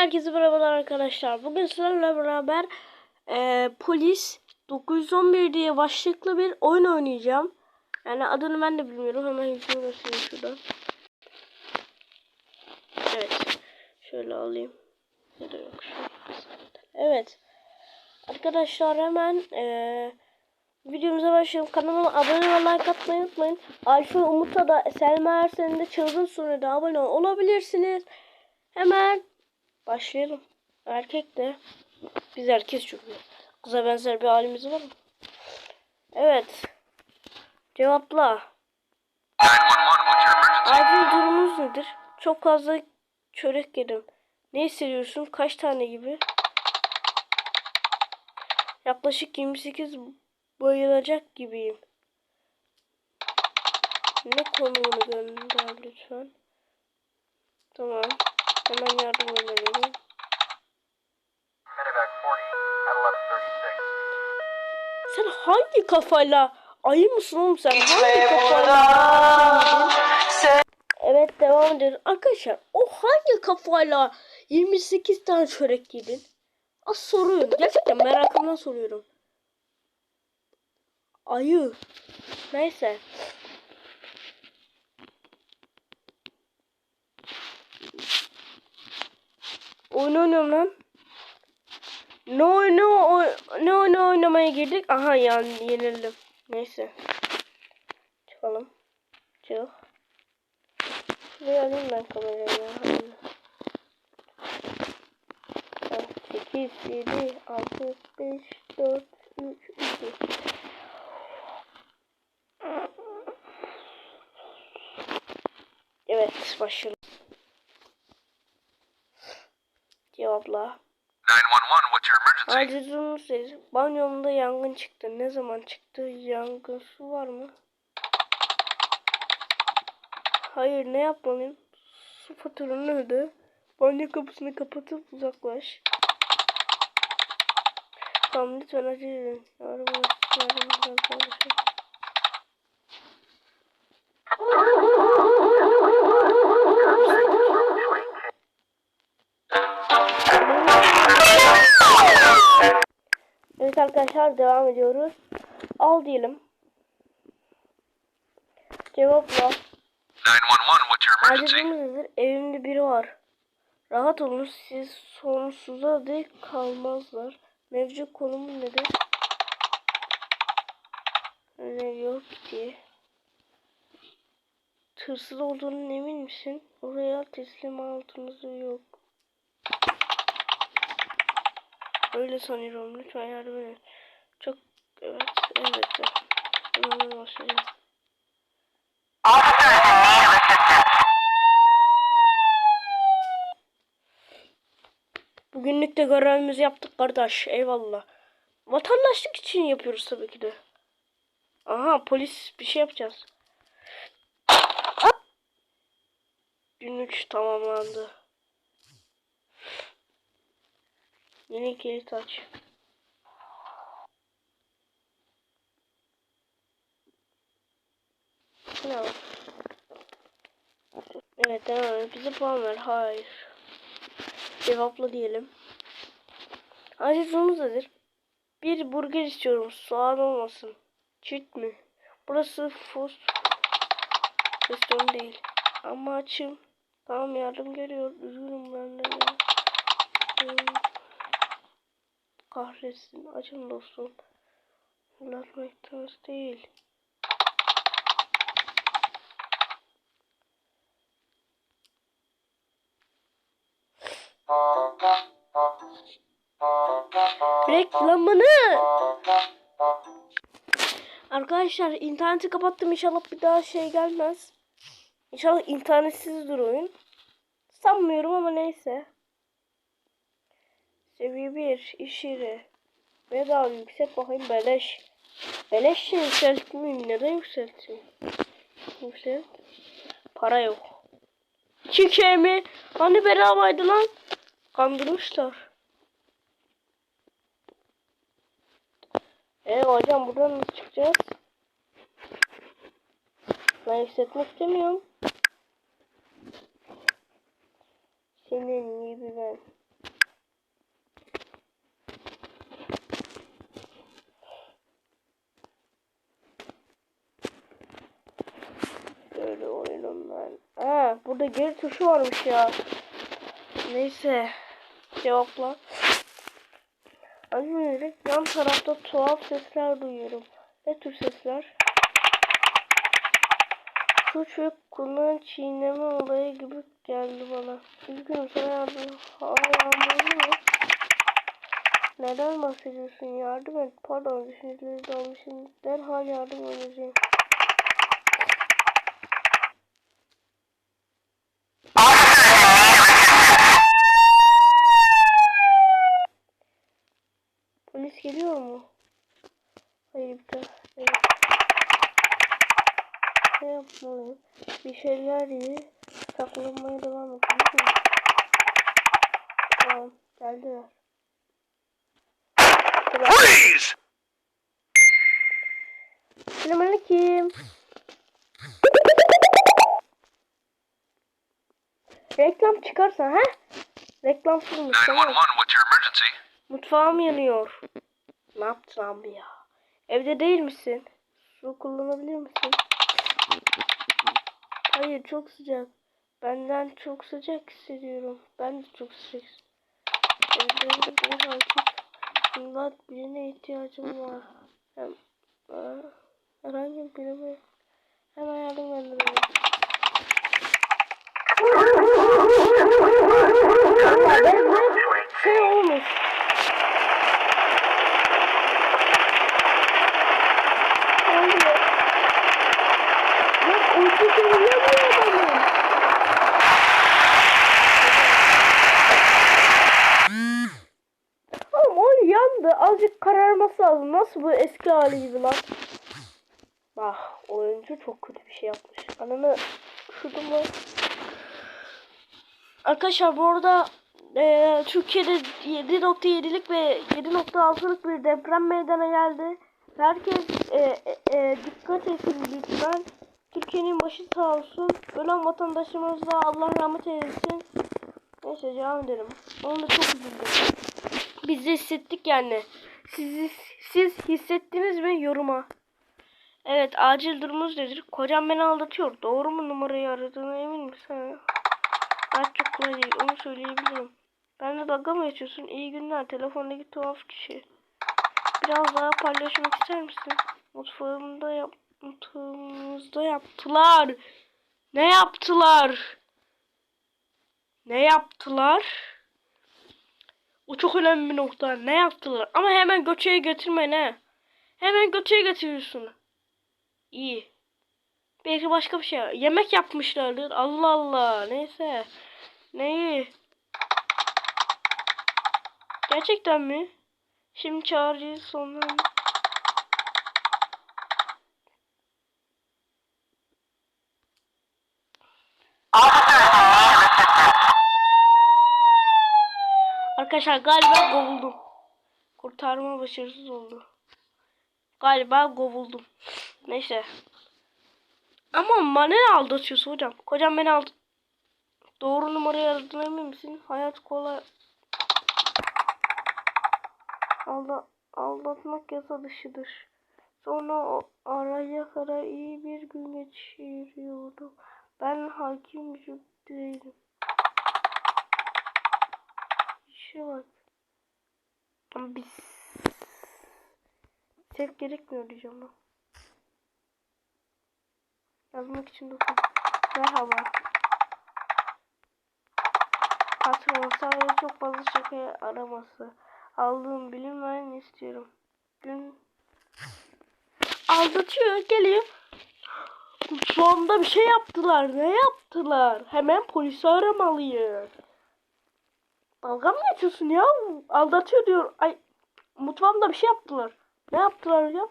Herkese merhabalar arkadaşlar. Bugün sizlerle beraber e, polis 911 diye başlıklı bir oyun oynayacağım. Yani adını ben de bilmiyorum. Hemen yüzünü göstereyim şuradan. Evet. Şöyle alayım. Yok. Evet. Arkadaşlar hemen e, videomuza başlayalım. Kanalıma abone ve like atmayı unutmayın. Alfa Umut'a da Selma Ersen'in de Çılgın Sunu'da abone olabilirsiniz. Hemen başlayalım. Erkek de. Biz erkek çünkü. Kıza benzer bir halimiz var mı? Evet. Cevapla. 911, what's your emergency? Acil durumunuz nedir? Çok fazla çörek yedim. Ne hissediyorsun? Kaç tane gibi? Yaklaşık 28 bayılacak gibiyim. Ne konumunu gönder lütfen. Tamam. Hemen yardım gönderelim. Medevac 40 at 1136. Sen hangi kafayla ayı mısın oğlum sen? Hangi kafayla? Evet devam edelim. Arkadaşlar o hangi kafayla 28 tane çörek yedin? Az soruyorum. Gerçekten merakımdan soruyorum. Ayı. Neyse. Oyun oynuyorum lan. Ne oyunu oy- ne oyunu oynamaya girdik? Aha yani yenildim. Neyse. Çıkalım. Çık. Şuraya alayım ben kamerayı ya. Hadi. 8, 7, 6, 5, 4, 3, 2. Evet başlayalım. Cevapla. 911, what's your emergency? Acil durum siz. Banyomda yangın çıktı. Ne zaman çıktı? Yangın su var mı? Hayır ne yapmalıyım? Su faturanı öde. Banyo kapısını kapatıp uzaklaş. Tamam lütfen acele edin. Yardım yardım biraz daha arkadaşlar devam ediyoruz. Al diyelim. Cevapla. 911, what's your emergency? Acilimiz nedir? Evimde biri var. Rahat olun siz sonsuza dek kalmazlar. Mevcut konumu nedir? Ne yok ki. Tırsız olduğunun emin misin? Oraya teslim altımızı yok. Öyle sanıyorum. Lütfen yardım edin. Çok evet elbette. Hemen başlayacağım. Bugünlük de görevimizi yaptık kardeş. Eyvallah. Vatandaşlık için yapıyoruz tabii ki de. Aha polis bir şey yapacağız. Gün 3 tamamlandı. Yeni kilit aç. Ne var? Evet devam et. Bize puan ver. Hayır. Cevapla diyelim. Acil durumumuz nedir? Bir burger istiyorum. Soğan olmasın. Çift mi? Burası fast restoran değil. Ama açım. Tamam yardım geliyor. Üzgünüm ben de. Hmm. Kahretsin. Açın dostum. Anlatmaktanız değil. Reklamını. Arkadaşlar interneti kapattım inşallah bir daha şey gelmez. İnşallah internetsiz dur oyun. Sanmıyorum ama neyse. Seviye 1 iş yeri. Bedava yüksek bakayım beleş. Beleş yükseltmeyeyim neden yükselteyim? Yükselt. Para yok. Çike mi? Hani bedavaydı lan? Kandırmışlar. E hocam buradan nasıl çıkacağız? Ben yükseltmek istemiyorum. Senin gibi ben. Burada geri tuşu varmış ya. Neyse. Cevapla. Az önce yan tarafta tuhaf sesler duyuyorum. Ne tür sesler? Suç ve kulağın çiğneme olayı gibi geldi bana. Üzgünüm sana yardım. Yağmurlu mu? Neden bahsediyorsun? Yardım et. Pardon düşünceleri dalmışım. Derhal yardım edeceğim. Polis geliyor mu? Hayır bir daha. Evet. Ne yapmalıyım? Bir şeyler iyi. Saklanmaya devam et. değil mi? Tamam. Geldiler. Freeze! Selamünaleyküm. Reklam çıkarsa ha? Reklam 911, tamam. Mutfağım yanıyor. Ne yaptın abi ya? Evde değil misin? Su kullanabilir misin? Hayır çok sıcak. Benden çok sıcak hissediyorum. Ben de çok sıcak. Evde bir erkek. İmdat birine ihtiyacım var. Hem, e, herhangi birine hemen yardım gönderiyorum. Ya benim şey olmuş. Lazım. Nasıl bu eski hali gibi lan? Bak oyuncu çok kötü bir şey yapmış. Ananı şurada mı? Arkadaşlar bu arada eee, Türkiye'de 7.7'lik ve 7.6'lık bir deprem meydana geldi. Herkes eee, eee, dikkat etsin lütfen. Türkiye'nin başı sağ olsun. Ölen vatandaşımıza Allah rahmet eylesin. Neyse devam edelim. Onu da çok üzüldüm. Biz de hissettik yani. Siz, siz hissettiniz mi yoruma? Evet acil durumunuz nedir? Kocam beni aldatıyor. Doğru mu numarayı aradığına emin misin? Hayat çok kolay değil. Onu söyleyebilirim. Benimle dalga mı geçiyorsun? İyi günler. Telefondaki tuhaf kişi. Biraz daha paylaşmak ister misin? Mutfağımda yap mutfağımızda yaptılar. Ne yaptılar? Ne yaptılar? O çok önemli bir nokta. Ne yaptılar? Ama hemen göçeye götürme ne? Hemen göçeye götürüyorsun. İyi. Belki başka bir şey. Yemek yapmışlardır. Allah Allah. Neyse. Neyi? Gerçekten mi? Şimdi çağıracağız sonra. Arkadaşlar galiba kovuldum. Kurtarma başarısız oldu. Galiba kovuldum. Neyse. Ama bana aldatıyorsun hocam? Kocam beni aldı. Doğru numarayı aradığına emin misin? Hayat kolay. Alda aldatmak yasa dışıdır. Sonra o araya kadar iyi bir gün geçiriyordu. Ben hakim değilim. Bak. Ama biz ses gerekmiyor diyeceğim ben. Yazmak için dokun. Merhaba. Patron sadece çok fazla şaka araması. Aldığım bilinmeyen istiyorum. Gün aldatıyor geliyor. Mutfağımda bir şey yaptılar. Ne yaptılar? Hemen polisi aramalıyım. Dalga mı geçiyorsun ya? Aldatıyor diyor. Ay mutfağımda bir şey yaptılar. Ne yaptılar hocam?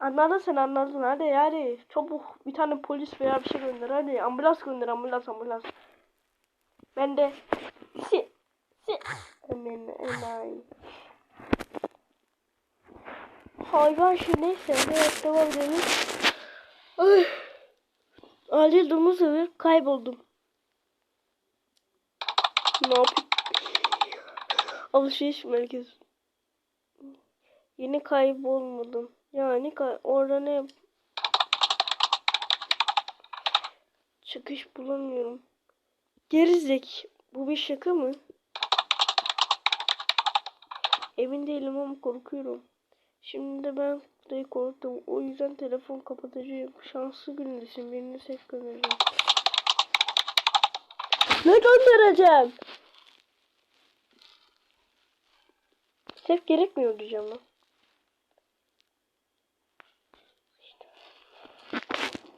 Anladın sen anladın hadi hadi çabuk bir tane polis veya bir şey gönder hadi ambulans gönder ambulans ambulans ben de si si hemen enayi hayvan şey neyse evet devam edelim Ay. acil durumu sebebi kayboldum ne yapayım alışveriş merkezi yeni kaybolmadım yani kay orada ne Çıkış bulamıyorum. Gerizek. Bu bir şaka mı? Emin değilim ama korkuyorum. Şimdi de ben burayı korktum. O yüzden telefon kapatacağım. Şanslı gündesin. Birini ses göndereceğim. Ne göndereceğim? Ses gerekmiyor diyeceğim lan.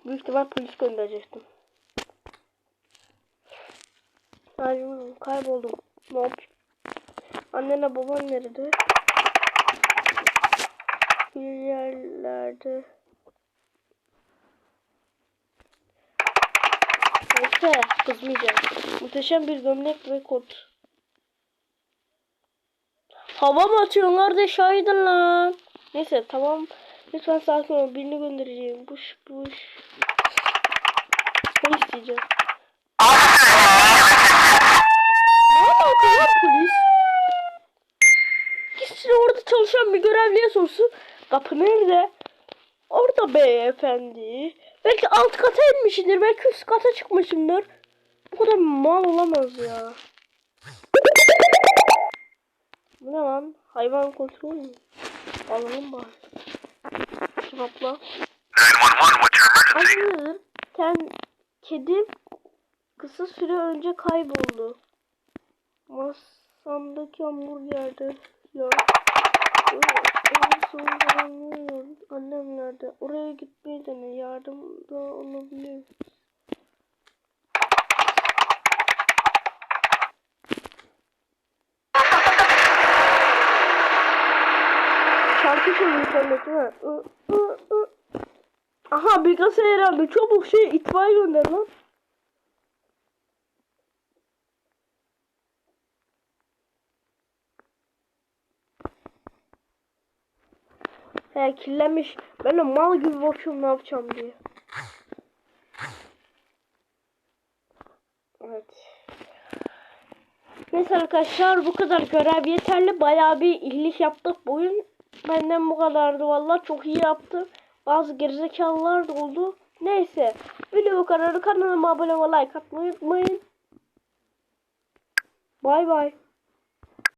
Büyük ihtimal polis gönderecektim. Ay oğlum kayboldum. Ne yapayım? Annenle baban nerede? Bir yerlerde. Neyse kızmayacağım. Muhteşem bir gömlek ve kot. Hava mı atıyorsun kardeş şahidin lan. Neyse tamam. Lütfen sakin ol. Birini göndereceğim. Buş buş. Ne isteyeceğim? Ne alaka lan polis? Gitsin çalışan bir görevliye sorsun. Kapı nerede? Orada beyefendi. Belki alt kata inmişsindir. Belki üst kata çıkmışsındır. Bu kadar mal olamaz ya. Bu ne lan? Hayvan kontrol mü? Alalım bari. Cevapla. 911, what's your emergency? Hayır. Sen kedim kısa süre önce kayboldu. Masamdaki hamburgerde ya. En son zamanlıyor. Annem nerede? Oraya gitmeyi dene. Yardım da olabilir. Şarkı söylüyor internetime. I, I, I. Aha bilgisayar herhalde. Çabuk şey itfaiye gönder lan. He kirlenmiş. Ben de mal gibi bakıyorum ne yapacağım diye. Evet. Neyse arkadaşlar bu kadar görev yeterli. Bayağı bir iyilik yaptık bugün. Benden bu kadardı valla çok iyi yaptım. Bazı gerizekalılar da oldu. Neyse. Video bu. Kanalıma abone ve like atmayı unutmayın. Bay bay.